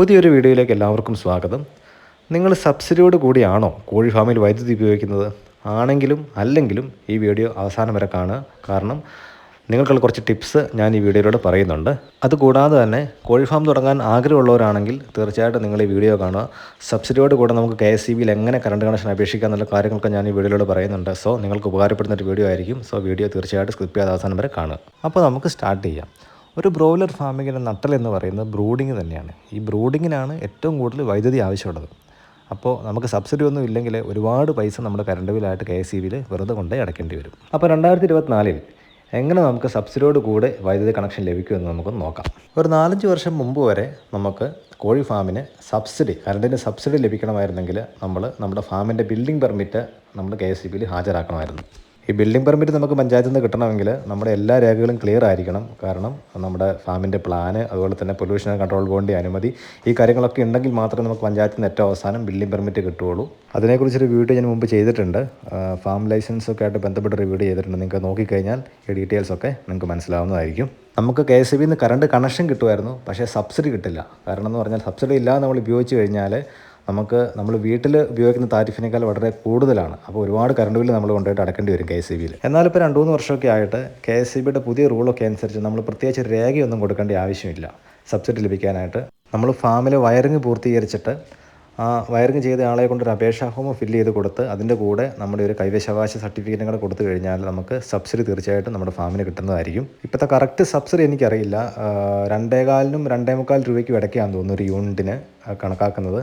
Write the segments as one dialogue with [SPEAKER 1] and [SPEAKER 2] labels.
[SPEAKER 1] പുതിയൊരു വീഡിയോയിലേക്ക് എല്ലാവർക്കും സ്വാഗതം. നിങ്ങൾ സബ്സിഡിയോട് കൂടിയാണോ കോഴി ഫാമിൽ വൈദ്യുതി ഉപയോഗിക്കുന്നത്? ആണെങ്കിലും അല്ലെങ്കിലും ഈ വീഡിയോ അവസാനം വരെ കാണുക. കാരണം നിങ്ങൾക്കുള്ള കുറച്ച് ടിപ്സ് ഞാൻ ഈ വീഡിയോയിലൂടെ പറയുന്നുണ്ട്. അതുകൂടാതെ തന്നെ കോഴി ഫാം തുടങ്ങാൻ ആഗ്രഹമുള്ളവരാണെങ്കിൽ തീർച്ചയായിട്ടും നിങ്ങൾ ഈ വീഡിയോ കാണുക. സബ്സിഡിയോട് കൂടെ നമുക്ക് കെ എസ് ബിയിൽ എങ്ങനെ കറണ്ട് കണക്ഷൻ അപേക്ഷിക്കാം എന്നുള്ള കാര്യങ്ങളൊക്കെ ഞാൻ ഈ വീഡിയോയിലൂടെ പറയുന്നുണ്ട്. സോ നിങ്ങൾക്ക് ഉപകാരപ്പെടുന്ന ഒരു വീഡിയോ ആയിരിക്കും. സോ വീഡിയോ തീർച്ചയായിട്ടും സ്കിപ്പ് ചെയ്യാതെ അവസാനം വരെ കാണുക. അപ്പോൾ നമുക്ക് സ്റ്റാർട്ട് ചെയ്യാം. ഒരു ബ്രോയിലർ ഫാമിങ്ങിന്റെ നട്ടൽ എന്ന് പറയുന്നത് ബ്രൂഡിങ് തന്നെയാണ്. ഈ ബ്രൂഡിങ്ങിനാണ് ഏറ്റവും കൂടുതൽ വൈദ്യുതി ആവശ്യമുള്ളത്. അപ്പോൾ നമുക്ക് സബ്സിഡി ഒന്നും ഇല്ലെങ്കിൽ ഒരുപാട് പൈസ നമ്മുടെ കറണ്ട് ബില്ലായിട്ട് കെ എസ് സി ബിയിൽ വെറുതെ കൊണ്ടേ അടയ്ക്കേണ്ടി വരും. അപ്പോൾ രണ്ടായിരത്തി ഇരുപത്തിനാലിൽ എങ്ങനെ നമുക്ക് സബ്സിഡിയോട് കൂടെ വൈദ്യുതി കണക്ഷൻ ലഭിക്കുമെന്ന് നമുക്ക് നോക്കാം. ഒരു നാലഞ്ച് വർഷം മുമ്പ് വരെ നമുക്ക് കോഴി ഫാമിന് സബ്സിഡി കറണ്ടിന് സബ്സിഡി ലഭിക്കണമായിരുന്നെങ്കിൽ നമ്മൾ നമ്മുടെ ഫാമിന്റെ ബിൽഡിംഗ് പെർമിറ്റ് നമ്മൾ കെ എസ് സി ബിയിൽ ഹാജരാക്കണമായിരുന്നു. ഈ ബിൽഡിംഗ് പെർമിറ്റ് നമുക്ക് പഞ്ചായത്തിൽ നിന്ന് കിട്ടണമെങ്കിൽ നമ്മുടെ എല്ലാ രേഖകളും ക്ലിയർ ആയിരിക്കണം. കാരണം നമ്മുടെ ഫാമിന്റെ പ്ലാന് അതുപോലെ തന്നെ പൊല്യൂഷൻ കൺട്രോൾ ബോർഡിന്റെ അനുമതി ഈ കാര്യങ്ങളൊക്കെ ഉണ്ടെങ്കിൽ മാത്രമേ നമുക്ക് പഞ്ചായത്തിൽ നിന്ന് ഏറ്റവും അവസാനം ബിൽഡിംഗ് പെർമിറ്റ് കിട്ടുകയുള്ളൂ. അതിനെക്കുറിച്ചൊരു വീഡിയോ ഞാൻ മുമ്പ് ചെയ്തിട്ടുണ്ട്. ഫാം ലൈസൻസൊക്കെ ആയിട്ട് ബന്ധപ്പെട്ട് റിവ്യൂ ചെയ്തിട്ടുണ്ട്. നിങ്ങൾക്ക് നോക്കിക്കഴിഞ്ഞാൽ ഈ ഡീറ്റെയിൽസൊക്കെ നിങ്ങൾക്ക് മനസ്സിലാവുന്നതായിരിക്കും. നമുക്ക് കെ എസ് ബിയിൽ നിന്ന് കറണ്ട് കണക്ഷൻ കിട്ടുമായിരുന്നു പക്ഷേ സബ്സിഡി കിട്ടില്ല. കാരണം എന്ന് പറഞ്ഞാൽ സബ്സിഡി ഇല്ലാതെ നമ്മൾ ഉപയോഗിച്ച് കഴിഞ്ഞാൽ നമുക്ക് നമ്മൾ വീട്ടിൽ ഉപയോഗിക്കുന്ന താരിഫിനേക്കാൾ വളരെ കൂടുതലാണ്. അപ്പോൾ ഒരുപാട് കറണ്ട് ബില്ല് നമ്മൾ കൊണ്ടുപോയിട്ട് അടക്കേണ്ടി വരും കെ എസ് സി ബിയിൽ. എന്നാലിപ്പോൾ രണ്ട് മൂന്ന് വർഷമൊക്കെ ആയിട്ട് കെ എസ് സി ബിയുടെ പുതിയ റൂളൊക്കെ അനുസരിച്ച് നമ്മൾ പ്രത്യേകിച്ച് രേഖയൊന്നും കൊടുക്കേണ്ട ആവശ്യമില്ല. സബ്സിഡി ലഭിക്കാനായിട്ട് നമ്മൾ ഫാമിലെ വയറിങ് പൂർത്തീകരിച്ചിട്ട് ആ വയറിങ് ചെയ്ത ആളെ കൊണ്ടൊരു അപേക്ഷാ ഫോം ഫില്ല് ചെയ്ത് കൊടുത്ത് അതിന്റെ കൂടെ നമ്മുടെ ഒരു കൈവശാവകാശ സർട്ടിഫിക്കറ്റും കൂടെ കൊടുത്തു കഴിഞ്ഞാൽ നമുക്ക് സബ്സിഡി തീർച്ചയായിട്ടും നമ്മുടെ ഫാമിന് കിട്ടുന്നതായിരിക്കും. ഇപ്പോഴത്തെ കറക്റ്റ് സബ്സിഡി എനിക്കറിയില്ല. രണ്ടേകാലിനും രണ്ടേ മുക്കാൽ രൂപയ്ക്കും ഇടയ്ക്കാന്ന് തോന്നുന്നു ഒരു യൂണിറ്റിന് കണക്കാക്കുന്നത്.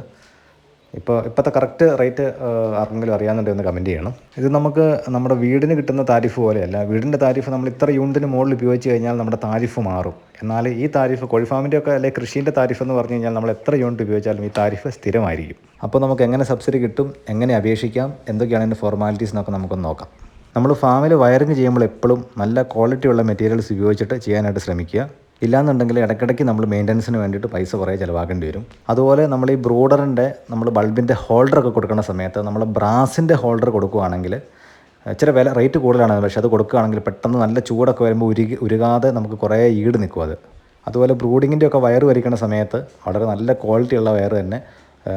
[SPEAKER 1] ഇപ്പോൾ ഇപ്പോഴത്തെ കറക്റ്റ് റേറ്റ് ആർക്കെങ്കിലും അറിയാമെന്നുണ്ടെങ്കിൽ ഒന്ന് കമന്റ് ചെയ്യണം. ഇത് നമുക്ക് നമ്മുടെ വീടിന് കിട്ടുന്ന താരിഫ് പോലെയല്ല. വീടിന്റെ താരിഫ് നമ്മൾ ഇത്ര യൂണിറ്റിന് മുകളിൽ ഉപയോഗിച്ച് കഴിഞ്ഞാൽ നമ്മുടെ താരിഫ് മാറും. എന്നാൽ ഈ താരിഫ് കോഴിഫാമിന്റെ ഒക്കെ അല്ലെങ്കിൽ കൃഷീന്റെ താരിഫ് എന്ന് പറഞ്ഞു കഴിഞ്ഞാൽ നമ്മൾ എത്ര യൂണിറ്റ് ഉപയോഗിച്ചാലും ഈ താരിഫ് സ്ഥിരമായിരിക്കും. അപ്പോൾ നമുക്ക് എങ്ങനെ സബ്സിഡി കിട്ടും എങ്ങനെ അപേക്ഷിക്കാം എന്തൊക്കെയാണ് അതിന്റെ ഫോർമാലിറ്റീസ് എന്നൊക്കെ നമുക്കൊന്ന് നോക്കാം. നമ്മൾ ഫാമിൽ വയറിങ് ചെയ്യുമ്പോൾ എപ്പോഴും നല്ല ക്വാളിറ്റിയുള്ള മെറ്റീരിയൽസ് ഉപയോഗിച്ചിട്ട് ചെയ്യാനായിട്ട് ശ്രമിക്കുക. ഇല്ലാന്നുണ്ടെങ്കിൽ ഇടയ്ക്കിടയ്ക്ക് നമ്മൾ മെയിന്റനൻസിന് വേണ്ടിയിട്ട് പൈസ കുറേ ചിലവാക്കേണ്ടി വരും. അതുപോലെ നമ്മൾ ഈ ബ്രോഡറിന്റെ നമ്മൾ ബൾബിന്റെ ഹോൾഡറൊക്കെ കൊടുക്കുന്ന സമയത്ത് നമ്മൾ ബ്രാസിന്റെ ഹോൾഡർ കൊടുക്കുകയാണെങ്കിൽ ഇച്ചിരി വില റേറ്റ് കൂടുതലാണ് പക്ഷേ അത് കൊടുക്കുകയാണെങ്കിൽ പെട്ടെന്ന് നല്ല ചൂടൊക്കെ വരുമ്പോൾ ഉരുകി ഉരുകാതെ നമുക്ക് കുറേ ഈട് നിൽക്കും അത്. അതുപോലെ ബ്രൂഡിങ്ങിന്റെ ഒക്കെ വയർ വരിക്കുന്ന സമയത്ത് വളരെ നല്ല ക്വാളിറ്റി ഉള്ള വയർ തന്നെ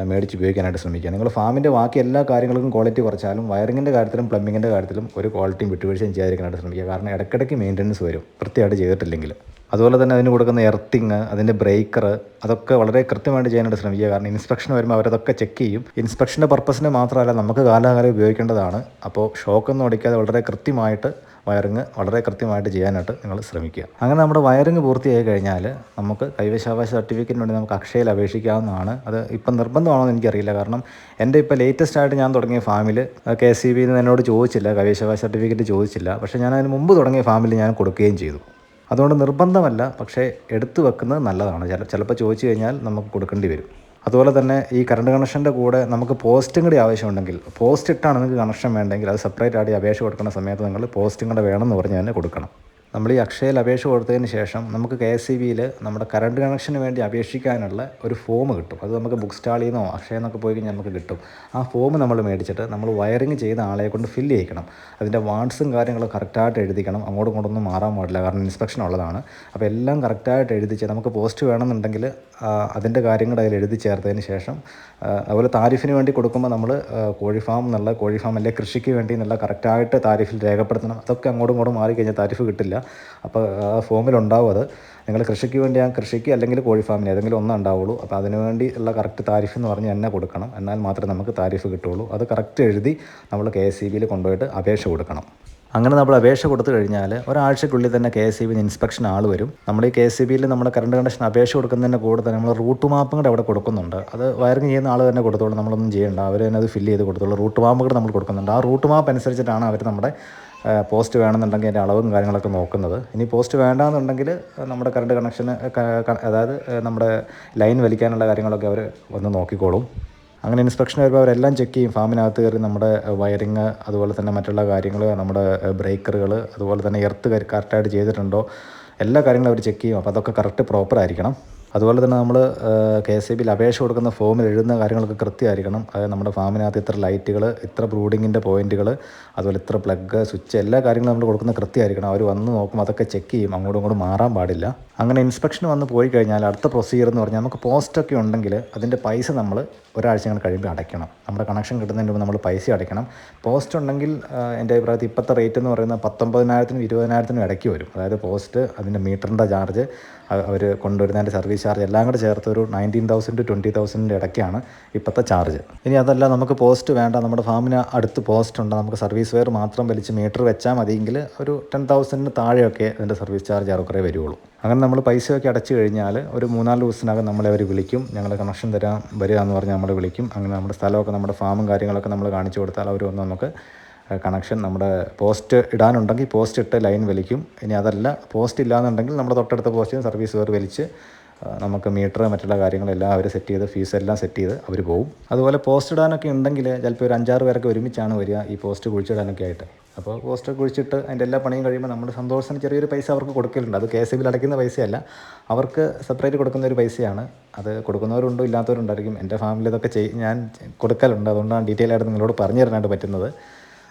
[SPEAKER 1] മേടിച്ച് ഉപയോഗിക്കാനായിട്ട് ശ്രമിക്കുക. നിങ്ങൾ ഫാമിന്റെ ബാക്കി എല്ലാ കാര്യങ്ങൾക്കും ക്വാളിറ്റി കുറച്ചാലും വയറിങ്ങിന്റെ കാര്യത്തിലും പ്ലംബിങ്ങിന്റെ കാര്യത്തിലും ഒരു ക്വാളിറ്റിയും വിട്ടുവീഴ്ചയും ചെയ്യാതിരിക്കാനായിട്ട് ശ്രമിക്കുക. കാരണം ഇടയ്ക്കിടയ്ക്ക് മെയിന്റനൻസ് വരും. വൃത്തിയായിട്ട് ചെയ്തിട്ടില്ലെങ്കിൽ. അതുപോലെ തന്നെ അതിന് കൊടുക്കുന്ന എർത്തിങ് അതിന്റെ ബ്രേക്കർ അതൊക്കെ വളരെ കൃത്യമായിട്ട് ചെയ്യാനായിട്ട് ശ്രമിക്കുക. കാരണം ഇൻസ്പെക്ഷൻ വരുമ്പോൾ അവരതൊക്കെ ചെക്ക് ചെയ്യും. ഇൻസ്പെക്ഷന്റെ പർപ്പസിന് മാത്രമല്ല നമുക്ക് കാലാകാലം ഉപയോഗിക്കേണ്ടതാണ്. അപ്പോൾ ഷോക്കൊന്നും അടിക്കാതെ വളരെ കൃത്യമായിട്ട് വയറിങ് വളരെ കൃത്യമായിട്ട് ചെയ്യാനായിട്ട് നിങ്ങൾ ശ്രമിക്കുക. അങ്ങനെ നമ്മുടെ വയറിങ് പൂർത്തിയായി കഴിഞ്ഞാൽ നമുക്ക് കൈവശാവകാശ സർട്ടിഫിക്കറ്റിന് വേണ്ടി നമുക്ക് അക്ഷയയിൽ അപേക്ഷിക്കാവുന്നതാണ്. അത് ഇപ്പം നിർബന്ധമാണോ എനിക്കറിയില്ല. കാരണം എന്റെ ഇപ്പോൾ ലേറ്റസ്റ്റ് ആയിട്ട് ഞാൻ തുടങ്ങിയ ഫാമിൽ കെ എസ് സി ബിയിൽ നിന്ന് എന്നോട് ചോദിച്ചില്ല കൈവശാവകാശ സർട്ടിഫിക്കറ്റ് ചോദിച്ചില്ല. പക്ഷേ ഞാൻ അതിന് മുമ്പ് തുടങ്ങിയ ഫാമിൽ ഞാൻ കൊടുക്കുകയും ചെയ്തു. അതുകൊണ്ട് നിർബന്ധമല്ല പക്ഷേ എടുത്തു വെക്കുന്നത് നല്ലതാണ്. ചില ചിലപ്പോൾ ചോദിച്ചു കഴിഞ്ഞാൽ നമുക്ക് കൊടുക്കേണ്ടി വരും. അതുപോലെ തന്നെ ഈ കറണ്ട് കണക്ഷന്റെ കൂടെ നമുക്ക് പോസ്റ്റും കൂടി ആവശ്യമുണ്ടെങ്കിൽ പോസ്റ്റ് ഇട്ടാണ് നിങ്ങൾക്ക് കണക്ഷൻ വേണ്ടെങ്കിൽ അത് സെപ്പറേറ്റ് ആയിട്ട് അപേക്ഷ കൊടുക്കുന്ന സമയത്ത് നിങ്ങൾ പോസ്റ്റും കൂടെ വേണമെന്ന് പറഞ്ഞ് തന്നെ കൊടുക്കണം. നമ്മൾ ഈ അക്ഷയയിൽ അപേക്ഷ കൊടുത്തതിന് ശേഷം നമുക്ക് കെ എസ് ബിയിൽ നമ്മുടെ കറണ്ട് കണക്ഷന് വേണ്ടി അപേക്ഷിക്കാനുള്ള ഒരു ഫോം കിട്ടും. അത് നമുക്ക് ബുക്ക് സ്റ്റാളിൽ നിന്നോ അക്ഷയ എന്നൊക്കെ പോയി കഴിഞ്ഞാൽ നമുക്ക് കിട്ടും. ആ ഫോം നമ്മൾ മേടിച്ചിട്ട് നമ്മൾ വയറിങ് ചെയ്ത ആളെ കൊണ്ട് ഫില്ല് ചെയ്യിക്കണം. അതിന്റെ വാൺസും കാര്യങ്ങളും കറക്റ്റായിട്ട് എഴുതിക്കണം. അങ്ങോട്ടും ഇങ്ങോട്ടൊന്നും മാറാൻ പാടില്ല. കാരണം ഇൻസ്പെക്ഷൻ ഉള്ളതാണ്. അപ്പോൾ എല്ലാം കറക്റ്റായിട്ട് എഴുതിച്ച് നമുക്ക് പോസ്റ്റ് വേണമെന്നുണ്ടെങ്കിൽ അതിന്റെ കാര്യങ്ങൾ അതിൽ എഴുതി ചേർത്തതിന് ശേഷം അതുപോലെ താരിഫിന് വേണ്ടി കൊടുക്കുമ്പോൾ നമ്മൾ കോഴി ഫാം എന്നുള്ള കോഴി ഫാം അല്ലെങ്കിൽ കൃഷിക്ക് വേണ്ടി എന്നുള്ള കറക്റ്റായിട്ട് താരിഫിൽ രേഖപ്പെടുത്തണം. അതൊക്കെ അങ്ങോട്ടും ഇങ്ങോട്ടും മാറിക്കഴിഞ്ഞാൽ താരിഫ് കിട്ടില്ല. അപ്പോൾ ആ ഫോമിലുണ്ടാവും അത്. നിങ്ങൾ കൃഷിക്ക് വേണ്ടി ആ കൃഷിക്ക് അല്ലെങ്കിൽ കോഴി ഫാമിന് ഏതെങ്കിലും ഒന്നേ ഉണ്ടാവുള്ളൂ. അപ്പോൾ അതിന് വേണ്ടി ഉള്ള കറക്റ്റ് താരിഫ് എന്ന് പറഞ്ഞ് എന്നെ കൊടുക്കണം. എന്നാൽ മാത്രമേ നമുക്ക് താരിഫ് കിട്ടുള്ളൂ അത് കറക്റ്റ് എഴുതി നമ്മൾ കെ എസ് സി ബിയിൽ കൊണ്ടുപോയിട്ട് അപേക്ഷ കൊടുക്കണം. അങ്ങനെ നമ്മൾ അപേക്ഷ കൊടുത്തു കഴിഞ്ഞാൽ ഒരാഴ്ചക്കുള്ളിൽ തന്നെ K S C B inspection ആൾ വരും. നമ്മൾ ഈ കെ എസ് സി ബിയിൽ നമ്മുടെ കറണ്ട് കണ്ടക്ഷൻ അപേക്ഷ കൊടുക്കുന്നതിന്റെ കൂടെ തന്നെ നമ്മൾ റൂട്ട് മാപ്പും കൂടെ അവിടെ കൊടുക്കുന്നുണ്ട്. അത് വയറിങ് ചെയ്യുന്ന ആൾ തന്നെ കൊടുത്തോളൂ നമ്മളൊന്നും ചെയ്യേണ്ട. അവർ തന്നെ അത് ഫില്ല് ചെയ്ത് കൊടുത്തോളൂ. റൂട്ട് മാപ്പ് കൂടെ നമ്മൾ കൊടുക്കുന്നുണ്ട്. ആ റൂട്ട് മാപ്പ് അനുസരിച്ചിട്ടാണ് അവർ നമ്മുടെ പോസ്റ്റ് വേണമെന്നുണ്ടെങ്കിൽ അതിന്റെ അളവും കാര്യങ്ങളൊക്കെ നോക്കുന്നത്. ഇനി പോസ്റ്റ് വേണ്ടാന്നുണ്ടെങ്കിൽ നമ്മുടെ കറണ്ട് കണക്ഷന് അതായത് നമ്മുടെ ലൈൻ വലിക്കാനുള്ള കാര്യങ്ങളൊക്കെ അവർ വന്ന് നോക്കിക്കോളും. അങ്ങനെ ഇൻസ്പെക്ഷൻ വരുമ്പോൾ അവരെല്ലാം ചെക്ക് ചെയ്യും. ഫാമിനകത്ത് കയറി നമ്മുടെ വയറിങ് അതുപോലെ തന്നെ മറ്റുള്ള കാര്യങ്ങൾ നമ്മുടെ ബ്രേക്കറുകൾ അതുപോലെ തന്നെ എർത്ത് കറക്റ്റായിട്ട് ചെയ്തിട്ടുണ്ടോ? എല്ലാ കാര്യങ്ങളും അവർ ചെക്ക് ചെയ്യും. അപ്പോൾ അതൊക്കെ കറക്റ്റ് പ്രോപ്പർ ആയിരിക്കണം. അതുപോലെ തന്നെ നമ്മൾ കെ എസ് ഇ ബിയിൽ അപേക്ഷ കൊടുക്കുന്ന ഫോമിൽ എഴുതുന്ന കാര്യങ്ങളൊക്കെ കൃത്യമായിരിക്കണം. അതായത് നമ്മുടെ ഫാമിനകത്ത് ഇത്ര ലൈറ്റുകൾ ഇത്ര ബ്രൂഡിങ്ങിന്റെ പോയിന്റുകൾ അതുപോലെ ഇത്ര പ്ലഗ് സ്വിച്ച് എല്ലാ കാര്യങ്ങളും നമ്മൾ കൊടുക്കുന്ന കൃത്യമായിരിക്കണം. അവർ വന്ന് നോക്കും അതൊക്കെ ചെക്ക് ചെയ്യും. അങ്ങോട്ടും ഇങ്ങോട്ടും മാറാൻ പാടില്ല. അങ്ങനെ ഇൻസ്പെക്ഷൻ വന്ന് പോയി കഴിഞ്ഞാൽ അടുത്ത പ്രൊസീജിയർ എന്ന് പറഞ്ഞാൽ നമുക്ക് പോസ്റ്റൊക്കെ ഉണ്ടെങ്കിൽ അതിന്റെ പൈസ നമ്മൾ ഒരാഴ്ച അങ്ങനെ കഴിയുമ്പോൾ അടയ്ക്കണം. നമ്മുടെ കണക്ഷൻ കിട്ടുന്നതിന് മുമ്പ് നമ്മൾ പൈസ അടയ്ക്കണം. പോസ്റ്റ് ഉണ്ടെങ്കിൽ എന്റെ അഭിപ്രായത്തിൽ ഇപ്പോഴത്തെ റേറ്റ് എന്ന് പറയുന്നത് പത്തൊമ്പതിനായിരത്തിനും ഇരുപതിനായിരത്തിനും ഇടയ്ക്ക് വരും. അതായത് പോസ്റ്റ് അതിന്റെ മീറ്ററിന്റെ ചാർജ് അവർ കൊണ്ടുവരുന്നതിന്റെ സർവീസ് ചാർജ് എല്ലാം കൂടെ ചേർത്ത് ഒരു നയന്റീൻ തൗസൻഡ് ട്വന്റി തൗസൻഡിന്റെ ഇടയ്ക്കാണ് ഇപ്പോഴത്തെ ചാർജ് ഇനി അതല്ല നമുക്ക് പോസ്റ്റ് വേണ്ട നമ്മുടെ ഫാമിന് അടുത്ത് പോസ്റ്റ് ഉണ്ട് നമുക്ക് സർവീസ് വെയർ മാത്രം വലിച്ച് മീറ്റർ വെച്ചാൽ മതിയെങ്കിൽ ഒരു ടെൻ തൗസൻഡിന് താഴെയൊക്കെ അതിന്റെ സർവീസ് ചാർജ് ഏറെക്കുറെ വരുള്ളൂ അങ്ങനെ നമ്മൾ പൈസയൊക്കെ അടച്ചു കഴിഞ്ഞാൽ ഒരു മൂന്നാൽ ദിവസത്തിനകം നമ്മളെ അവർ വിളിക്കും ഞങ്ങൾ കണക്ഷൻ തരാൻ വരിക എന്ന് പറഞ്ഞാൽ നമ്മൾ വിളിക്കും. അങ്ങനെ നമ്മുടെ സ്ഥലമൊക്കെ നമ്മുടെ ഫാമും കാര്യങ്ങളൊക്കെ നമ്മൾ കാണിച്ചു കൊടുത്താൽ അവർ വന്ന് നമുക്ക് കണക്ഷൻ നമ്മുടെ പോസ്റ്റ് ഇടാനുണ്ടെങ്കിൽ പോസ്റ്റ് ഇട്ട് ലൈൻ വലിക്കും. ഇനി അതല്ല പോസ്റ്റ് ഇല്ലാന്നുണ്ടെങ്കിൽ നമ്മുടെ തൊട്ടടുത്ത പോസ്റ്റിൽ സർവീസ് വേർ വലിച്ച് നമുക്ക് മീറ്റർ മറ്റുള്ള കാര്യങ്ങളെല്ലാം അവർ സെറ്റ് ചെയ്ത് ഫീസ് എല്ലാം സെറ്റ് ചെയ്ത് അവർ പോകും അതുപോലെ പോസ്റ്റ് ഇടാനൊക്കെ ഉണ്ടെങ്കിൽ ചിലപ്പോൾ ഒരു അഞ്ചാറ് പേരൊക്കെ ഒരുമിച്ചാണ് വരിക ഈ പോസ്റ്റ് കുഴിച്ചിടാനൊക്കെ ആയിട്ട്. അപ്പോൾ പോസ്റ്റ് കുഴിച്ചിട്ട് അതിന്റെ എല്ലാ പണിയും കഴിയുമ്പോൾ നമ്മൾ സന്തോഷത്തിന് ചെറിയൊരു പൈസ അവർക്ക് കൊടുക്കലുണ്ട്. അത് കെ എസ് ബിൽ അടയ്ക്കുന്ന പൈസയല്ല. അവർക്ക് സെപ്പറേറ്റ് കൊടുക്കുന്ന ഒരു പൈസയാണ്. അത് കൊടുക്കുന്നവരുണ്ടോ ഇല്ലാത്തവരുണ്ടായിരിക്കും. എന്റെ ഫാമിലി ഇതൊക്കെ ചെയ് ഞാൻ കൊടുക്കലുണ്ട്. അതുകൊണ്ടാണ് ഡീറ്റെയിൽ ആയിട്ട് നിങ്ങളോട് പറഞ്ഞു തരാനായിട്ട് പറ്റുന്നത്.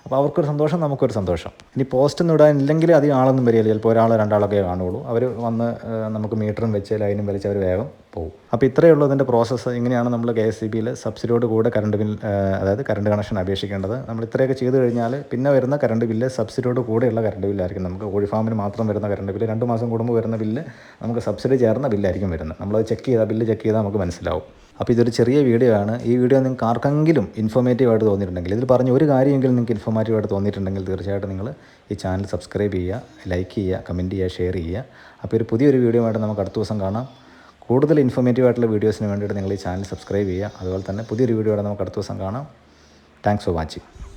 [SPEAKER 1] അപ്പോൾ അവർക്കൊരു സന്തോഷം നമുക്കൊരു സന്തോഷം. ഇനി പോസ്റ്റ് ഒന്നും ഇടാൻ ഇല്ലെങ്കിൽ അധികം ആളൊന്നും വരികയില്ല ചിലപ്പോൾ ഒരാളോ രണ്ടാളൊക്കെ കാണുള്ളൂ. അവർ വന്ന് നമുക്ക് മീറ്ററും വെച്ച് ലൈനും വലിച്ച് അവർ വേഗം പോകും. അപ്പോൾ ഇത്രയേ ഉള്ളൂ ഇതിന്റെ പ്രോസസ്സ് ഇങ്ങനെയാണ് നമ്മൾ കെ എസ് സി ബിയിൽ സബ്സിഡിയോട് കൂടെ കറണ്ട് ബിൽ അതായത് കറണ്ട് കണക്ഷൻ അപേക്ഷിക്കേണ്ടത്. നമ്മൾ ഇത്രയൊക്കെ ചെയ്ത് കഴിഞ്ഞാൽ പിന്നെ വരുന്ന കറണ്ട് ബില്ല് സബ്സിഡിയോട് കൂടെയുള്ള കറണ്ട് ബില്ലായിരിക്കും നമുക്ക് കോഴി ഫാമിന് മാത്രം വരുന്ന കറണ്ട് ബില്ല് രണ്ട് മാസം കൂടുമ്പോൾ വരുന്ന ബില്ല് നമുക്ക് സബ്സിഡി ചേർന്ന ബില്ലായിരിക്കും വരുന്നത്. നമ്മളത് ചെക്ക് ചെയ്താൽ ബില്ല് ചെക്ക് ചെയ്താൽ നമുക്ക് മനസ്സിലാവും. അപ്പോൾ ഇതൊരു ചെറിയ വീഡിയോ ആണ്. ഈ വീഡിയോ നിങ്ങൾക്ക് ആർക്കെങ്കിലും ഇൻഫോർമേറ്റീവ് ആയിട്ട് തോന്നിയിട്ടുണ്ടെങ്കിൽ ഇതിൽ പറഞ്ഞ ഒരു കാര്യമെങ്കിലും നിങ്ങൾക്ക് ഇൻഫോർമേറ്റീവ് ആയിട്ട് തോന്നിയിട്ടുണ്ടെങ്കിൽ തീർച്ചയായിട്ടും നിങ്ങൾ ഈ ചാനൽ സബ്സ്ക്രൈബ് ചെയ്യുക ലൈക്ക് ചെയ്യുക കമന്റ് ചെയ്യുക ഷെയർ ചെയ്യുക. അപ്പോൾ ഒരു പുതിയൊരു വീഡിയോ ആയിട്ട് നമുക്ക് അടുത്ത ദിവസം കാണാം. കൂടുതൽ ഇൻഫോർമേറ്റീവ് ആയിട്ടുള്ള വീഡിയോസിന് വേണ്ടിയിട്ട് നിങ്ങൾ ഈ ചാനൽ സബ്സ്ക്രൈബ് ചെയ്യുക. അതുപോലെ തന്നെ പുതിയൊരു വീഡിയോ ആയിട്ട് നമുക്ക് അടുത്ത ദിവസം കാണാം. Thanks for watching